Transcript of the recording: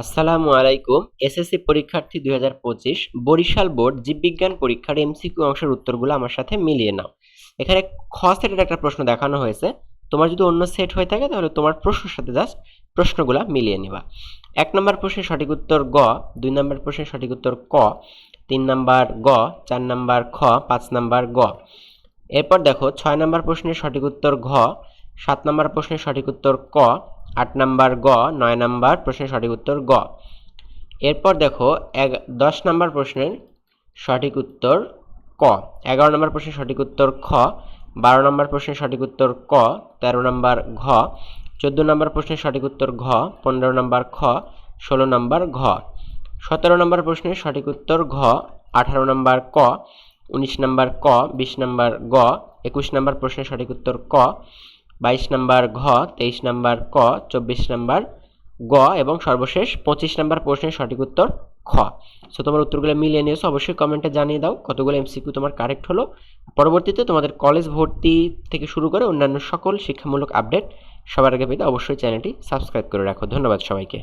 আসসালামু আলাইকুম। এসএসসি পরীক্ষার্থী দুই হাজার পঁচিশ বরিশাল বোর্ড জীববিজ্ঞান পরীক্ষার এমসিকিউ অংশের উত্তরগুলো আমার সাথে মিলিয়ে নাও। এখানে খ সেটের একটা প্রশ্ন দেখানো হয়েছে। তোমার যদি অন্য সেট হয়ে থাকে তাহলে তোমার প্রশ্নের সাথে জাস্ট প্রশ্নগুলা মিলিয়ে নিবা। এক নম্বর প্রশ্নের সঠিক উত্তর গ, দুই নম্বর প্রশ্নের সঠিক উত্তর ক, তিন নম্বর গ, চার নম্বর খ, পাঁচ নম্বর গ। এরপর দেখো, ছয় নম্বর প্রশ্নের সঠিক উত্তর ঘ, সাত নম্বর প্রশ্নের সঠিক উত্তর ক আট নাম্বার গ, নয় নাম্বার প্রশ্নের সঠিক উত্তর গ। এরপর দেখো এক দশ নাম্বার প্রশ্নের সঠিক উত্তর ক। এগারো নম্বর প্রশ্নের সঠিক উত্তর খ, বারো নম্বর প্রশ্নের সঠিক উত্তর ক, তেরো নম্বর ঘ, চোদ্দ নম্বর প্রশ্নের সঠিক উত্তর ঘ, পনেরো নম্বর খ, ষোলো নম্বর ঘ। সতেরো নম্বর প্রশ্নের সঠিক উত্তর ঘ, আঠারো নম্বর ক, উনিশ নম্বর ক, বিশ নম্বর গ, একুশ নম্বর প্রশ্নের সঠিক উত্তর ক বাইশ নম্বর ঘ, তেইশ নম্বর ক, চব্বিশ নম্বর গ এবং সর্বশেষ পঁচিশ নম্বর প্রশ্নের সঠিক উত্তর খ। সো তোমার উত্তরগুলো মিলিয়ে নিয়েছো, অবশ্যই কমেন্টে জানিয়ে দাও কতগুলো এমসিকিউ তোমার কারেক্ট হলো। পরবর্তীতে তোমাদের কলেজ ভর্তি থেকে শুরু করে অন্যান্য সকল শিক্ষামূলক আপডেট সবার আগে পেতে অবশ্যই চ্যানেলটি সাবস্ক্রাইব করে রাখো। ধন্যবাদ সবাইকে।